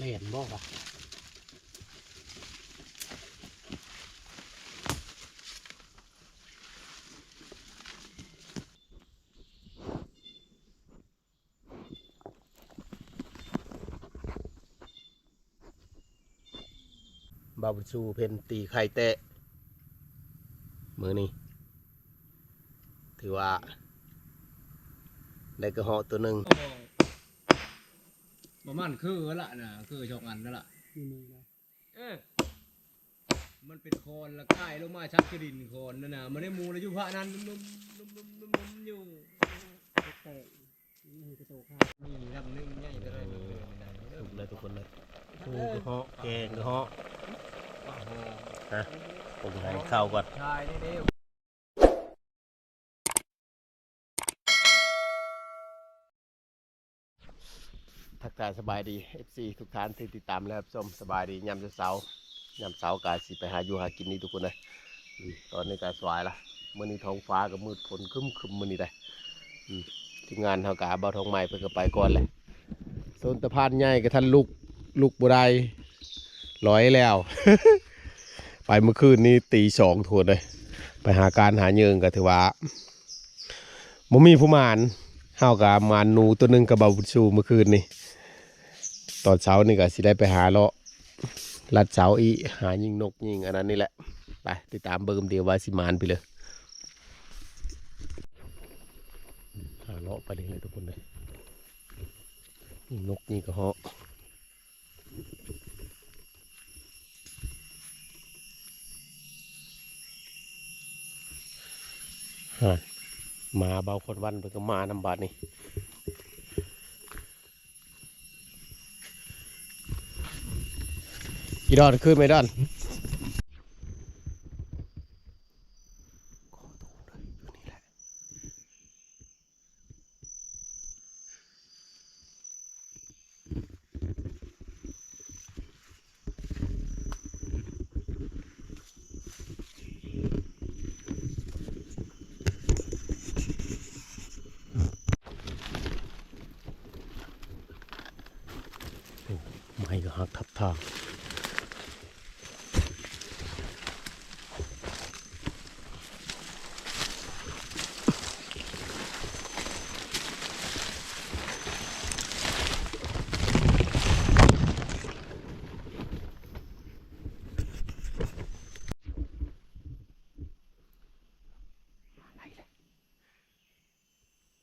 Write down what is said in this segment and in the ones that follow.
เล่นบ่วะบาบุชูเพนตีไข่เตะมือนี้ถือว่า ได้กระหาะตัวหนึ่ง ประมาณคือละนะคือชอกอันนั่นละนี่นี่นะเออมันเป็นโคนละใกล้ลงมาชักกระดินโคนนั่นน่ะมันได้มูแล้วอยู่พระนั้นนุ่มๆนุ่มๆนุ่มๆอยู่แต่นี่คือกระโตกข้านี่ลำนึงใหญ่เลยมันเกิดไม่ได้เด้อถูกเลยทุกคนเลยปูกระเหาะแกงกระเหาะโอ้โหผมให้ข้าวก่อนชายนี่เด้อ ทักทายสบายดี FC ทุกท่านที่ติดตามและรับชมสบายดียามเช้าๆยามเช้ากาสิไปหาอยู่หากินนี่ทุกคนเลยอืมตอนนี้กาสวายละมื่อนี้ท้องฟ้าก็มืดฝนคึ้มคึมมื่อนี้เลยทีมงานเฮากาเบาทองใหม่เพิ่นก็ไปก่อนเลยโซนตะพานใหญ่กับท่านลูกลูกบุไดร้อยแล้ว ไปเมื่อคืนนี้ตีสองทวนเลย ไปหาการหาเยิงก็ถือว่าบ่มีผู้มานเฮากะมานนูตัวหนึงกับบาบุชูเมื่อคืนนี่ ตอนเช้านี่ก็สิได้ไปหาเลาะลัดเสาอีหายิงนกยิงอันนั้นนี่แหละไปติดตามเบิ่มเดียวว่าสิมานไปเลยหาเลาะไปเรื่อยทุกคนเลยยิงนกยิงกระเหาะมาเบาคนวันเพิ่นก็มานำบาดนี่ อีดอนขึ้นไหมดอนไม้ก็หักทับทาง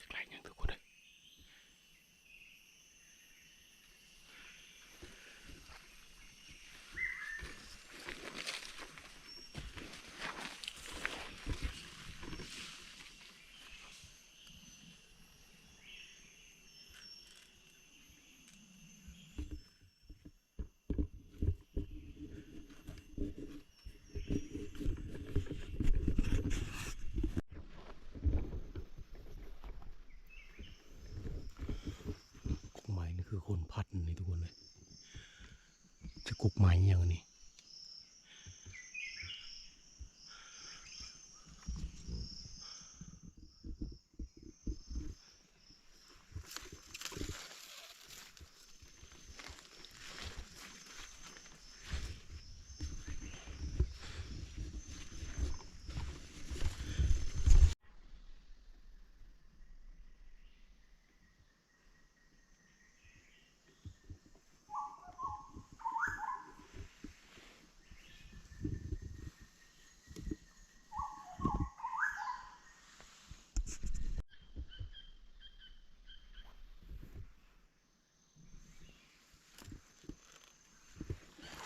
จะไกลยังทุกคนเลย กุกไม้นี่คือคนพัดนี่ทุกคนเลย จะกุ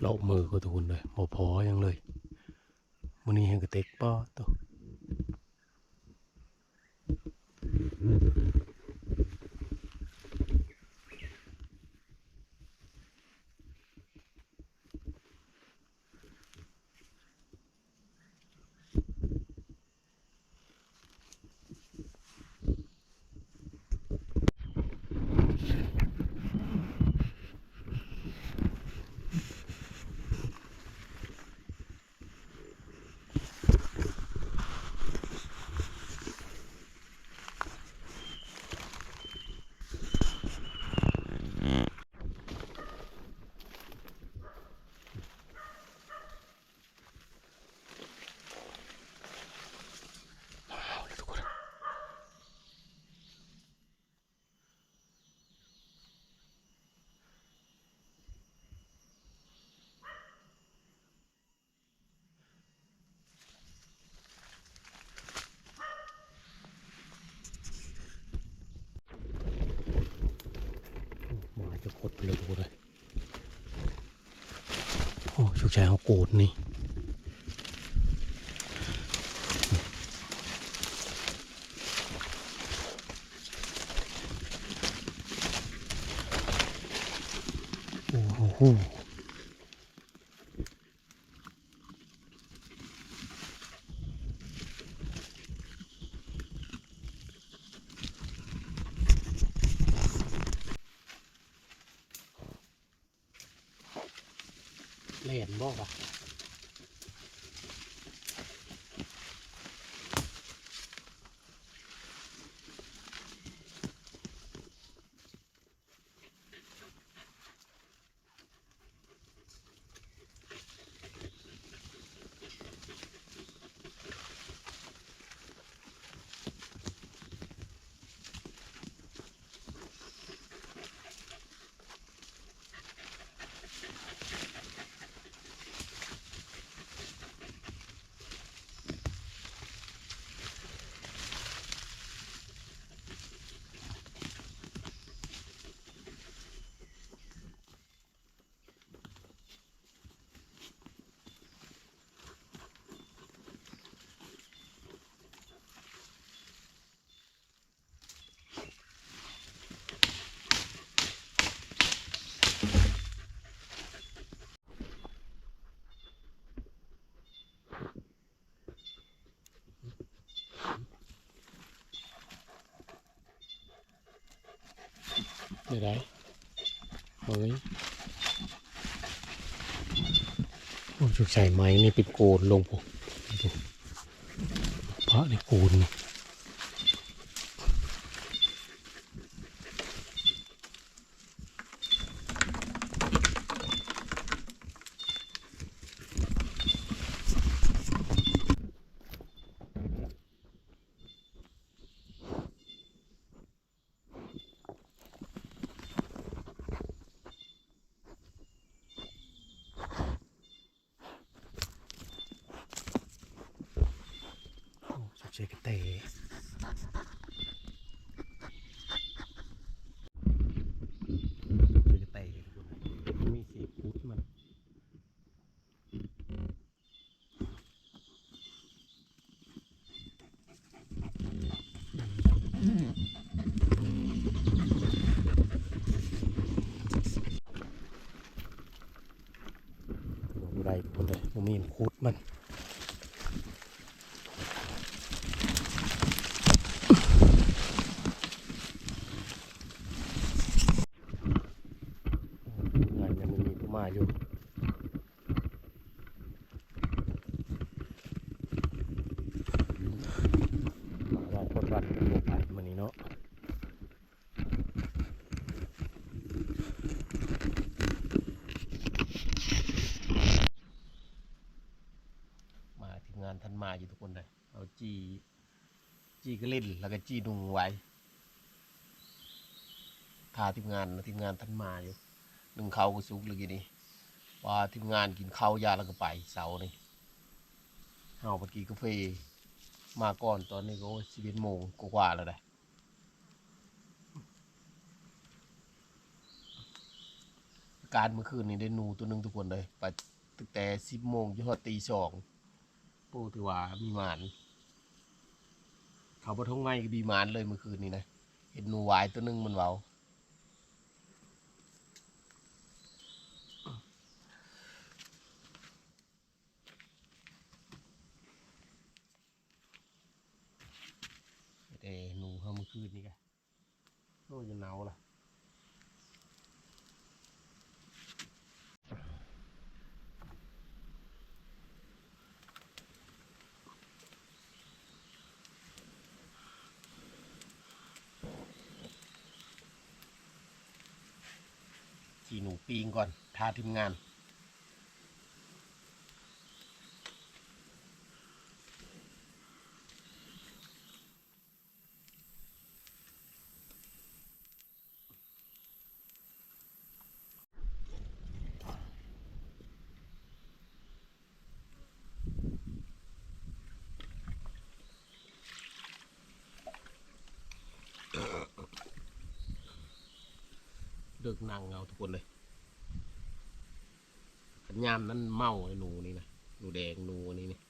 เลาะมือก็ทุกคนเลยบ่พอยังเลยมื้อนี้เห็นกระเต็กป้อตัว หดไปเลยทุกคนเลยโอ้ชุกชายเขาโกรธนี่โอ้โห ไม่ได้เฮ้ยโอ้ชุดใส่ไม้นี่เป็นโกนลงผมดูพระในโกนนี่ โอ้สุดเชกเตะสุดเชกเตะมีสีพุดมันดูได้ทุกคนเลย ผมมีคุดมันงานยังม่มีผู้มาอยู่เราคนวันกันลงไปมันนี้เนาะมาทีมงานท่านมาอยู่ทุกคนเลยเอาจี จีก็เล่นแล้วก็จีดุงไว้ทาทีมงานทีมงานท่านมาอยู่หนึ่งเขาก็สุกเลยกี่นี่ว่าทีมงานกินข้าวยาแล้วก็ไปเสาร์นี่เฮาไปกินกาแฟมาก่อนตอนนี้ก็สิบเอ็ดโมงกว่าแล้วได้การเมื่อคืนนี้ได้หนูตัวหนึ่งทุกคนเลยไปตั้งแต่สิบโมงจนถึงตีสองปูถือว่ามีหมาน เขาปะทงไงก็มีมานเลยเมื่อคืนนี้นะ เห็นหนูวายตัวหนึงมันเว้าแต่หนูเขาเมื่อคืนนี้กันโอ้จะหนาวล่ะ ขี่หนูปีงก่อนทาทีมงาน เงเอาทุกคนเลยขันยามนั้นเมาไอ้หนูนี่นะหนูแดงหนูอันนี้นี่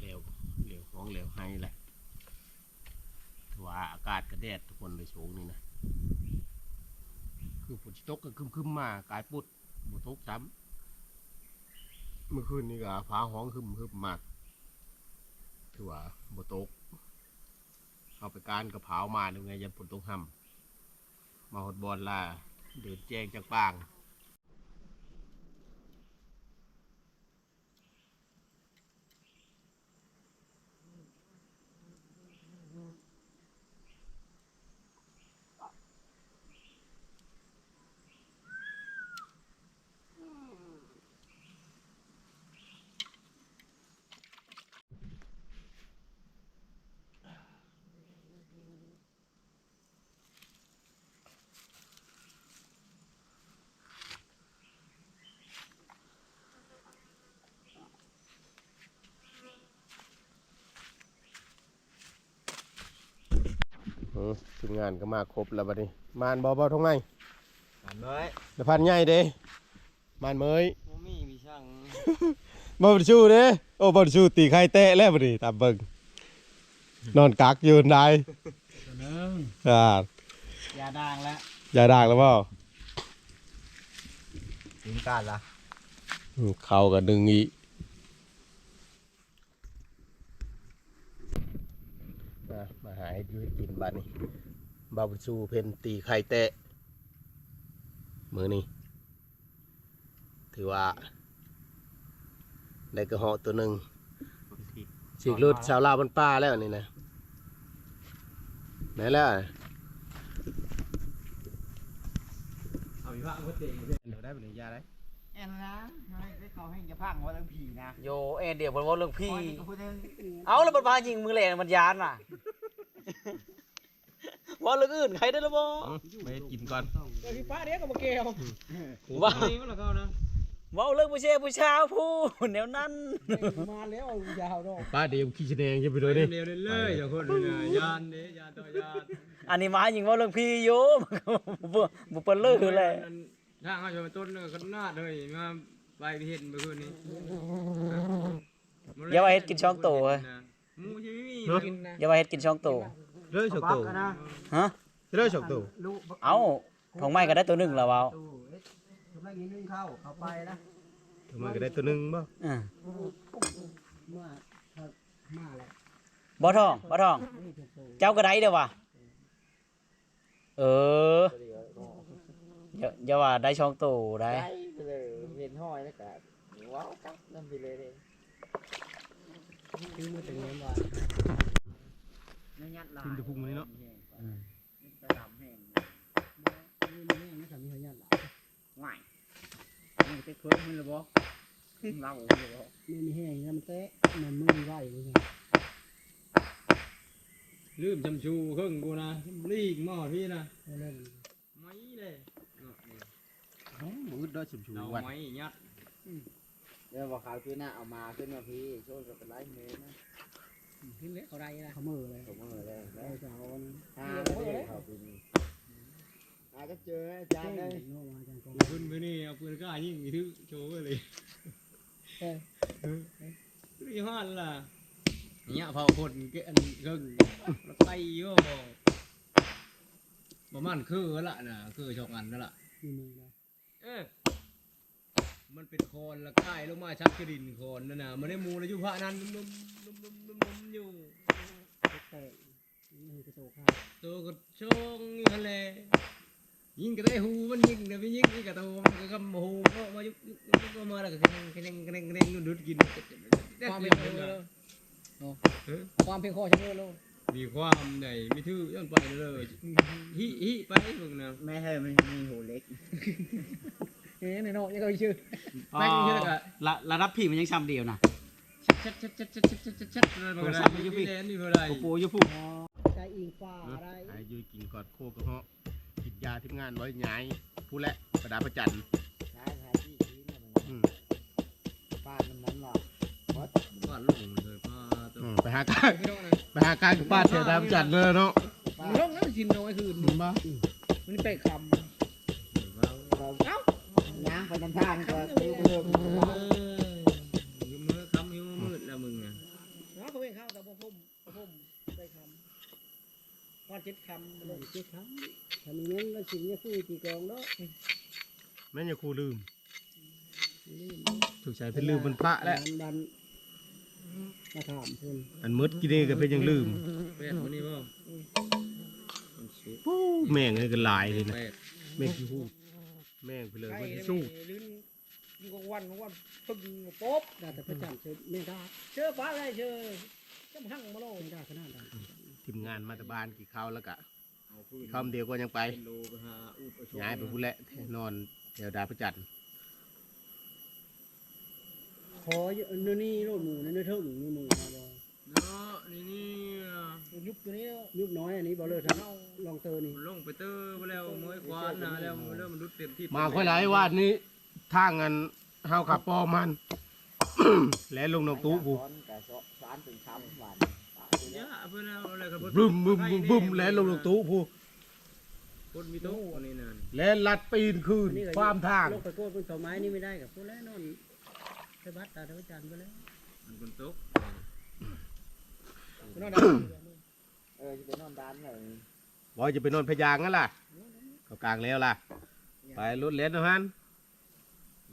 เร็วเร็วของเร็วให้แหละถือว่าอากาศกระ แดดทุกคนเลยสูงนี่นะ คือฝนตกก็คึมๆมากลายปุดบ่ตกซ้ำเมื่อคืนนี้ก็ฟ้าห้องคึมคึมมากถือว่าบ่ตกเอาไปการกระเผามาดูไงยันฝนตกห่ำมาหดบอลล่ะเดินแจ้งจากปาง ทีมงานก็มาครบแล้วบัดนี้ มานบ่บ่ทงไงอันน้อยเดี๋ยวพันใหญ่เด้มานเมยโมมี่มีช่างบ่บ่ชูเด้โอ้บ่ชูตีไข่เตะแล้วบัดนี้ตามเบิ่งนอนกักอยู่ได้ตัวนึงอ่ายาด่างแล้วอย่าด่างแล้วเปล่าถึงการละอืมเข้าก็ดึงอีกามาหาให้ดูให้กินบัดนี้บ่าวชูเพิ่นตีไข่เตะมื้อนี้ถือว่าได้กระเหาะตัวหนึ่งฉีกรุดชาวลาวบนป้าแล้วนี่นะไหนแล้วเอาอีกว่าก็เต็งเดี๋ยวได้ปริญญาได้แอนนะให้เขาให้จะพังว่าเรื่องผีนะโยเอ็นเดี๋ยวมันว่าเรื่องพี่คอยก็พูดเรื่องเอาแล้วมันมายิงมือแรงมันยานว่ะ ว่าเรื่องอื่นใครได้แล้วบ่ไปกินก่อนพี่ป้าเนี้ยก็มาเกลียวว่านี่ก็แล้วเขานะว่าเรื่องผู้เชี่ยวผู้ชาวผู้แนวนั้นมาแล้วยาวดอกป้าเดียวขี้แสดงจะไปเลเลยยดิเร็วเลยเลยอย่าคนเลยยานเด้ยานต่อยานอันนี้มายิงว่าเรื่องพี่โยมันก็บ่บ่เปิ้นเลิกเลยทางเขาจะมาต้นเลยขนาดเลยมาไปเห็นเมื่อคืนนี้อย่าว่าเฮ็ดกินช่องโตเว้ย หมูชิมีกินนะอย่าว่าเฮ็ดกินช่องโต เรื่อยฉกตูฮะ เรื่อยฉกตูลูกเอาของไม้ก็ได้ตัวหนึงแล้วเว้าตู้เอ๊ะกำลังยิงนึ่งเข้าเข้าไปนะทำไมก็ได้ตัวหนึงบ่อ่าเมื่อถ้ามาแล้วบ่ทองบ่ทอง นี่ถูกตู้เจ้าก็ได้เด้อว่ะเอออย่าอย่าว่าได้ช่องตู่ได้ได้ ไปเลยเห็นห้อยแล้วก็ว้าวกับนั่นไปเลยเลย คือมือถึงเงินบาทนั่นยัดลายขึ้นจะพุ่งมานี่เนาะ อืมจะดำแห้งนี่มันแห้งนะสามีเขายัดลายง่ายนี่ไปเคิร์ฟมันเลยบ่เราเลยบ่นี่มีแห้งนะมันเตะมันมือไหวเลยไงลืมจำชูเครื่องกูนะลีกหม้อพี่นะเล่นไม่เลยเนาะนี่มืดด้วยชิมชูเราวันไม่ยัด เดี๋ยวบอกเขาคือหน้าเอามาขึ้นมาพี่ช่วยกับเป็นไรเมย์นะขึ้นเล็กเขาได้นะเขามือเลยเขามือเลยแล้วจะเอาหาเลยเขาเป็นหาก็เจออาจารย์ได้ขึ้นไปนี่เอาปืนกล้ายิงอีทึกโชว์ไว้เลยรีฮอนล่ะเนี่ยเผาคนเกอันเครื่องแล้วไปโย่ประมาณคือละน่ะคือชอกอันนั่นละเออ มันเป็นโคนละค่ายลงมาชักกระดินโคนนั่นน่ะมันได้มูลอยู่พระนั้นนุ่มๆนุ่มๆนุ่มๆอยู่ตัวก็ชงอยู่ทะเลยิงก็ได้หูมันยิงเดี๋ยวไปยิงนี่ก็ตัวมันก็กำหูก็มายุกยุกยุกก็มาแล้วก็กระเด้งกระเด้งกระเด้งกระเด้งดูดกินความเป็เป็นนเลเลยยความเป็นคอชะเมอโลมีความใหญ่มีทื่อย้อนไปเลยฮิฮิไปพวกนั้นไม่ให้มันมีหูเล็ก นนอกยังก็ชื่อแม่งเยอะกะระระดับพี่มันยังซ้ำเดียวนะชัดชัดชัดชัดชัดชัดชัดชัดเลยมันก็ได้มีพี่แดนนี่เท่าไรปูอยู่พุ่งใจอิงฟ้าอะไรไอ้ยุยกินกอดโคกระเหาะกินยาทีมงานร้อยหยายผู้และประดาประจันใช่ใช่ที่ที่นี่มันอืมป้ามันนั้นหรอบ้านลูกเลยพาตัวอืมไปหากางพี่น้องนะไปหากางกับป้าเสียดาประจันเลยเนาะป้ามันลงแล้วชินน้อยคืนมึงบ้ามันไปคำเอ้า ย่างไปนำทางก็คือเพิ่มอยู่มือคำอยู่มืดแล้วมึงอะเนาะเขาเป็นข้าวแต่พวกผมพวกผมไปคำก้อนเจ็ดคำลงเจ็ดคำทำเงินแล้วสิ่งนี้คู่กี่กองเนาะแม่นอย่าครูลืมถูกใจเป็นลืมเป็นพระแล้วมาถามเพิ่นอันมืดกินนี่ก็เป็นยังลืมแปดวันนี้ป่แม่งนี่ก็ลายเลยนะแม่งที่หู แม่งไปเลยมันสิสู้ลิ้นอยู่กับวันของวันปึ้งป๊บได้แต่พระจันทร์เชิญไม่ได้เชื่อฟ้าอะไรเชื่อจำหั่งมาโลไม่ได้ขนาดนั้นทีมงานมาแตบ้านกี่ข้าวแล้วกะเอาพื้นคำเดียวก็ยังไปโลไปหาอุปชย้ายไปผู้และนอนแถวดาประจันขออยู่นี่นี่โลดหมูนั่นเถิงนี่หมูมาบ่ เนาะนี่นี่อะยุบตัวนี้ยุบน้อยอันนี้บ่เลยถ้าลองเตอร์นี่มันลงไปเตอร์ไปแล้วมวยควานนะแล้วมันเริ่มมันรุดเต็มที่มาค่อยหลายวาดนี้ทางกันเฮาขับปอมัน และลงนกตู้บูแต่สารถึงช้ำหวานยะเพื่อนเอาอะไรกันบึ้มบึ้มบึ้มบึ้มและลงนกตู้ผู้คนมีโต๊ะอันนี้นั่นและลัดปีนคืนความทางลงไปโกดบนเสาไม้นี่ไม่ได้กับพวกแล้วนอนไปบัดตาพระจันทร์ไปแล้วมันคนโต๊ะนอนดันเออจะไปนอนดันเลยบอยจะไปนอนพยางงั้นล่ะเขากลางแล้วล่ะ ไปรถเล่นนะฮัน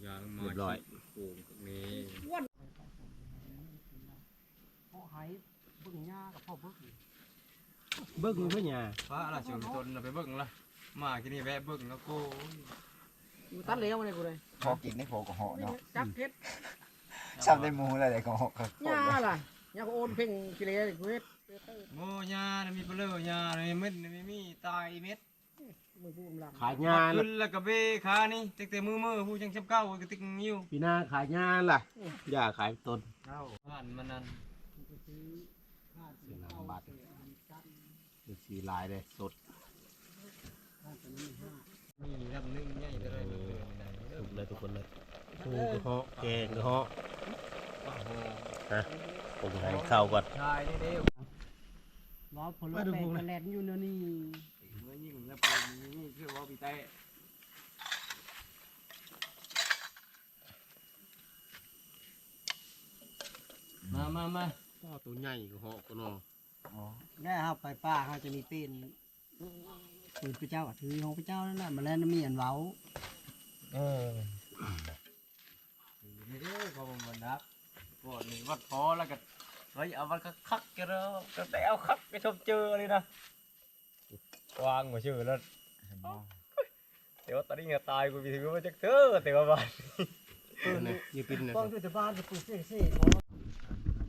ยางมาเรียบร้อยโป่งนี่พ่อหายเบิ่งหญ้ากับพ่อเบิ่งเบิ้งเพื่อนยาฟ้าละชนตนไปเบิ่งละมาที่นี่แวะเบิ่งแล้วกูกูตัดเลี้ยวมาเลยกูเลยพอกินได้พอก็เหาะเนาะจับเพชรชอบได้หมูอะไรเลยก็เหาะครับหญ้าล่ะ หญ้าก็โอนเพ่งกิเลสกูเฮ็ดโง่ยานะมีเปลือยานะมีเม็ดนะมีมีตายเม็ดมือผู้กำลังขายงานขึ้นแล้วก็เบ้ขานี่ตั้งแต่มือมือผู้จังชับเก้าก็ติ๊กนิ้วปีหน้าขายงานล่ะอย่าขายต้นเข้าผ่านมันนั่นเสียน้ำบาทเป็นสีลายเลยสดมีลำนึงใหญ่เลยมันเกิดไม่ได้เด้อสุกเลยทุกคนเลยปูกระเหาะแกงกระเหาะโอ้ โหผมให้ข้าวก่อนชายนี่เด้อล้อผลแปลงกันแลนอยู่เนนี่เมื่อยิ่งแล้วเป็นนี่คือว่าปีเต้มามามาตัวใหญ่กระเหาะก็นอได้ครับไปป้าเขาจะมีเป็นคือพระเจ้าถือของพระเจ้านั่นแหละมาแล้วมีอันเว้า เออนี่เด้อเขาบ่ นับกดนี่วัดพอแล้วก็เฮ้ยเอามันคักๆกันแล้วก็แต่เอาคักไปชมเจอเลยนะวางหัวชื่อแล้วแต่ว่าตอนนี้เนี่ยตายกูมีถือว่าจักเธอแต่ว่าบ้านยืปินนะต้องอยู่แต่บ้านจะปลูกเซ่เซ่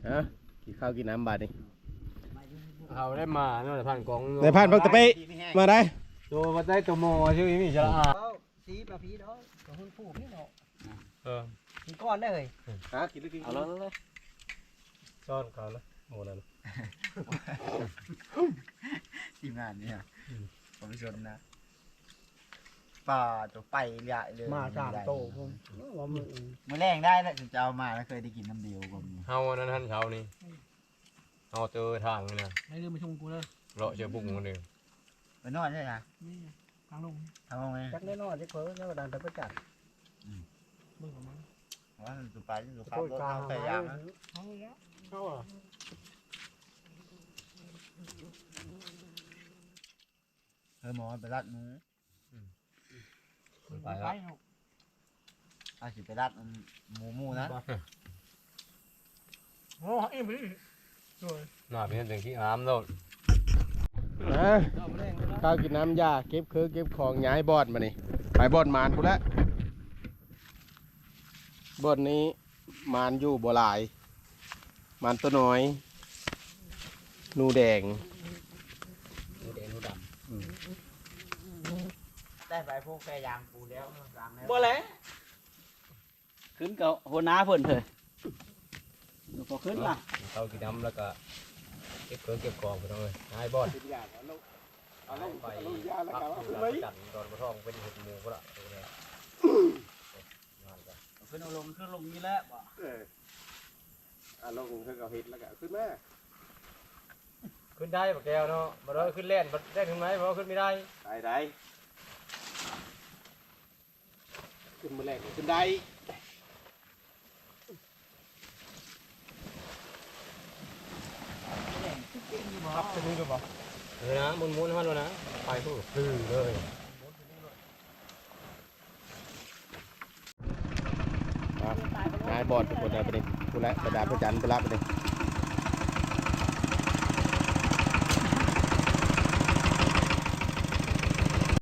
ฮะกินข้าวกินน้ำบาดนี่เอาได้มาเนาะผ่านกองในผ่านพักตะเปมาได้ตัวมาได้ตัวโมชื่อมีฉลาดสีปลาพีดอกกับหุ่นผู้พี่เนาะเออ กินก้อนได้เลยฮะกินหรือกินเอาแล้วเลยซ่อนเขาแล้วโมนั่นทีมงานเนี่ยผมไปชนนะป่าตัวไปใหญ่เลยมาสามโตผมว่ามึงมือแรงได้แล้วถึงจะเอามาแล้วเคยได้กินน้ำเดียวกว่ามีเฮานั้นท่านเช้านี่เฮาเจอทางนี่นะให้เรื่องมาชงกูเลยเลาะเจอบุ้งคนหนึ่งไปนอนใช่ไหมนี่ทางลงทำเอาไงจักแน่นอนจะเพิ่แล้วก็ดันไปประจัดมึงกับมัน ว่าสุดไปสุดขับรถเข้าไปยามนะเข้าแล้วเข้าอะเออหมอไปรัดหมูไปแล้วอาสิไปรัดหมูหมูนะโอ้ยมึงหน้าเป็นถึงที่อามแล้วนะข้าวกินน้ำยาเก็บคือเก็บของย้ายบอดมานี่ไปบอดมานพูดแล้ว บอดนี้มานอยู่บ่หลาย มานตัวน้อยหนูแดงดูแดงดูดได้ไปพวกแฟยางปูแล้วยางแล้วบ่แล้วขึ้นกับหัวหน้าเพิ่นเถอะเดี๋ยวพอขึ้นล่ะำเขากินน้ำแล้วก็เก็บเครื่องเก็บของไปตรงเลยนายบอสไปพักอยู่แล้วจันตอนมาท่องเป็นเห็ดหมูก็ละ ขึ้นเอาลงขึ้นลงนี่แหละบ่อ่าลงเธอก็เห็ดแล้วก็ขึ้นมาขึ้นได้ปะแก้วเนาะมาเลยขึ้นเล่นมาได้ถึงไหมเพราะขึ้นไม่ได้ได้ได้ขึ้นมาแรกขึ้นได้ครับจะมีดูป่ะเออนะมุนมุนๆให้มันเลยนะไปพูดคือเลย ย้าย บอดทุกคนได้ไปดิพูดแล้วประดาประจันไปละไปดิ